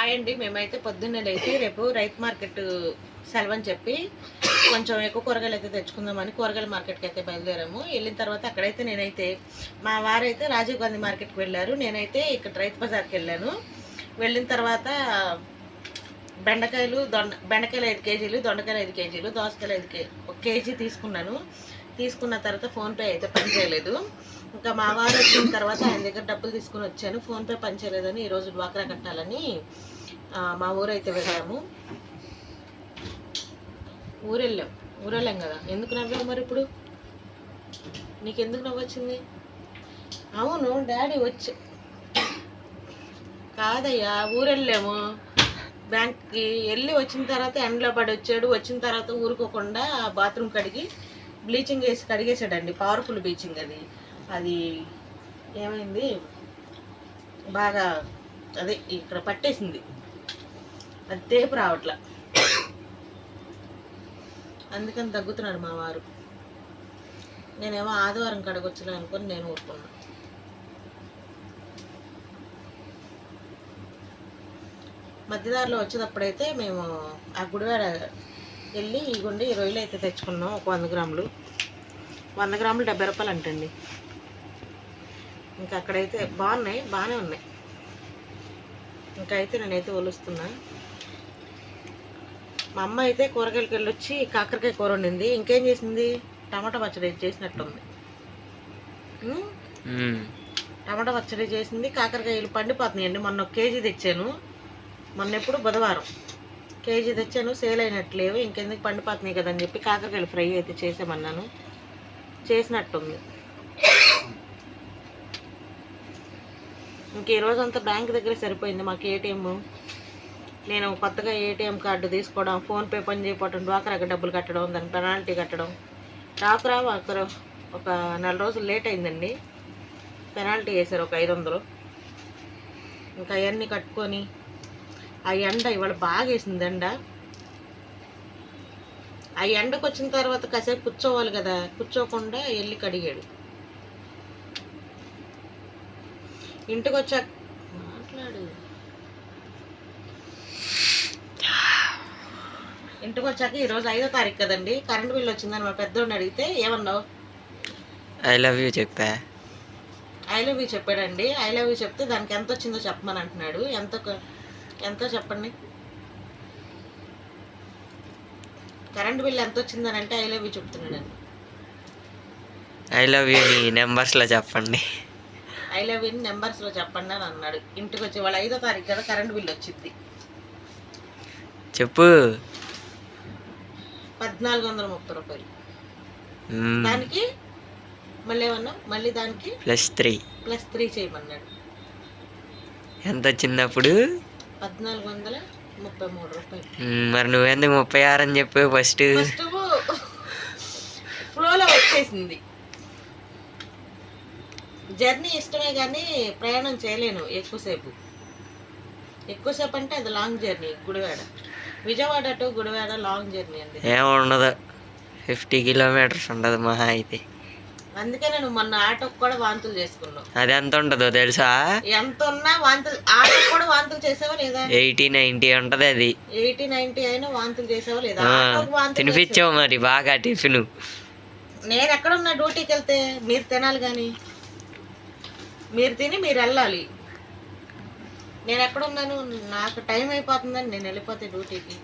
Hi అండి. మేమైతే పొద్దున్నే లేచి రేపు రైతు మార్కెట్ సెలవు అని చెప్పి కొంచెం ఎక్కువ కూరగాయలు అయితే తెచ్చుకుందామని కూరగాయల మార్కెట్కి అయితే బయలుదేరాము. వెళ్ళిన తర్వాత అక్కడైతే నేనైతే మా వారైతే రాజీవ్ గాంధీ మార్కెట్కి వెళ్ళారు. నేనైతే ఇక్కడ రైతు బజార్కి వెళ్ళాను. వెళ్ళిన తర్వాత బెండకాయలు దొండ బెండకాయలు ఐదు కేజీలు దొండకాయలు ఐదు కేజీలు దోసకాయలు ఐదు కే ఒక కేజీ తీసుకున్నాను. తీసుకున్న తర్వాత ఫోన్పే అయితే పని చేయలేదు. ఇంకా మా వారు వచ్చిన తర్వాత ఆయన దగ్గర డబ్బులు తీసుకుని వచ్చాను. ఫోన్పే పని చేయలేదని ఈరోజు డ్వాక్రా కట్టాలని మా ఊరు అయితే వెళ్ళాము. ఊరు వెళ్ళాం ఊరు వెళ్ళాం కదా. ఎందుకు నవ్వావు మరి ఇప్పుడు? నీకు ఎందుకు నవ్వొచ్చింది? అవును డాడీ వచ్చి కాదయ్యా ఊరు వెళ్ళాము బ్యాంక్కి వెళ్ళి వచ్చిన తర్వాత ఎండలో పడి వచ్చాడు. వచ్చిన తర్వాత ఊరుకోకుండా బాత్రూమ్ కడిగి బ్లీచింగ్ వేసి కడిగేసాడండి పవర్ఫుల్ బ్లీచింగ్ అది. అది ఏమైంది? బాగా అదే ఇక్కడ పట్టేసింది. అది తేపు రావట్లా. అందుకని తగ్గుతున్నాడు మా వారు. నేనేమో ఆదివారం కడగొచ్చులే అనుకుని నేను ఊరుకున్నా. మధ్యదారిలో వచ్చేటప్పుడైతే మేము ఆ గుడివాడ వెళ్ళి ఈ గుండి ఈ రొయ్యలు అయితే తెచ్చుకున్నాం ఒక వంద గ్రాములు. వంద గ్రాములు డెబ్బై రూపాయలు అంటండి. ఇంకా అక్కడైతే బాగున్నాయి బాగానే ఉన్నాయి. ఇంకా అయితే నేనైతే ఒలుస్తున్నా. మా అమ్మ అయితే కూరగాయలకి వెళ్ళి వచ్చి కాకరకాయ కూర వండింది. ఇంకేం చేసింది? టమాటా పచ్చడి చేసినట్టుంది. టమాటా పచ్చడి చేసింది కాకరకాయలు పండిపోతున్నాయండి. మొన్న ఒక కేజీ తెచ్చాను. మొన్న ఎప్పుడు బుధవారం. కేజీ తెచ్చాను సేల్ అయినట్లేవు ఇంకెందుకు పండిపోతున్నాయి కదని చెప్పి కాకరకాయలు ఫ్రై అయితే చేసామన్నాను. చేసినట్టుంది. ఇంక ఈరోజు అంతా బ్యాంక్ దగ్గర సరిపోయింది మాకు ఏటీఎం నేను కొత్తగా ఏటీఎం కార్డు తీసుకోవడం ఫోన్పే పని చేయకపోవడం డ్వాక్రాకి డబ్బులు కట్టడం దాని పెనాల్టీ కట్టడం. డ్వాక్రా అక్కడ ఒక నెల రోజులు లేట్ అయిందండి. పెనాల్టీ వేశారు ఒక ఐదు వందలు. ఇంకా అవన్నీ కట్టుకొని ఆ ఎండ ఇవాళ బాగా వేసింది ఎండ ఆ ఎండకు వచ్చిన తర్వాత కాసేపు కూర్చోవాలి కదా కూర్చోకుండా వెళ్ళి కడిగాడు. ఇంటికి వచ్చాక మాట్లాడు. ఇంటికి వచ్చాక ఈరోజు ఐదో తారీఖు కదండి కరెంట్ బిల్ వచ్చిందని మా పెద్దోడిని అడిగితే ఏమన్నావు? ఐ లవ్ యూ చెప్పా. ఐ లవ్ యూ చెప్పాడండి. ఐ లవ్ యూ చెప్తే దానికి ఎంత వచ్చిందో చెప్పమని అంటున్నాడు. ఎంత ఎంతో చెప్పండి? కరెంట్ బిల్ ఎంత వచ్చిందని అంటే ఐ లవ్ యూ చెప్తున్నాడండి. ఐ లవ్ యూ నీ నెంబర్స్లో చెప్పండి. ఐ లవ్ యూ నెంబర్స్లో చెప్పండి అని అన్నాడు. ఇంటికి వచ్చి వాళ్ళ ఐదో తారీఖు కదా కరెంట్ బిల్ వచ్చింది. చెప్పు. పద్నాలుగు వందల ముప్పై రూపాయలు. దానికి మళ్ళీ ఏమన్నా? మళ్ళీ దానికి ప్లస్ త్రీ. ప్లస్ త్రీ చేయమన్నాడు. ఎంత వచ్చిందప్పుడు పద్నాలుగు వందల ముప్పై మూడు రూపాయలు. మరి నువ్వెందుకు ముప్పై ఆరు అని చెప్పు ఫస్ట్? ఫస్ట్ ఫ్లోలో వచ్చేసింది. జర్నీ ఇష్టమే కానీ ప్రయాణం చేయలేను ఎక్కువసేపు. ఎక్కువసేపు అంటే అది long journey Gudivada. Vijayawada to Gudivada long journey అండి. ఏముండదు ఫిఫ్టీ కిలోమీటర్స్ ఉండదు మహా అయితే. అందుకే నేను మొన్న ఆటోకి కూడా వాంతులు చేసుకున్నావు అది ఎంత ఉంటుందో తెలుసా? ఎంత ఉన్నా వాంతులు ఆటోకి కూడా వాంతులు చేసావా లేదా? ఎయిటీ నైంటీ ఉంటుంది అది. ఎయిటీ నైన్టీ అయినా వాంతులు చేసావా లేదా? తినిపించావు మరి బాగా టిఫిన్? నేను ఎక్కడున్నా డ్యూటీకి వెళ్తే మీరు తినాలి కానీ. మీరు తిని మీరు వెళ్ళాలి. నేను ఎక్కడున్నాను నాకు టైం అయిపోతుందని నేను వెళ్ళిపోతే డ్యూటీకి.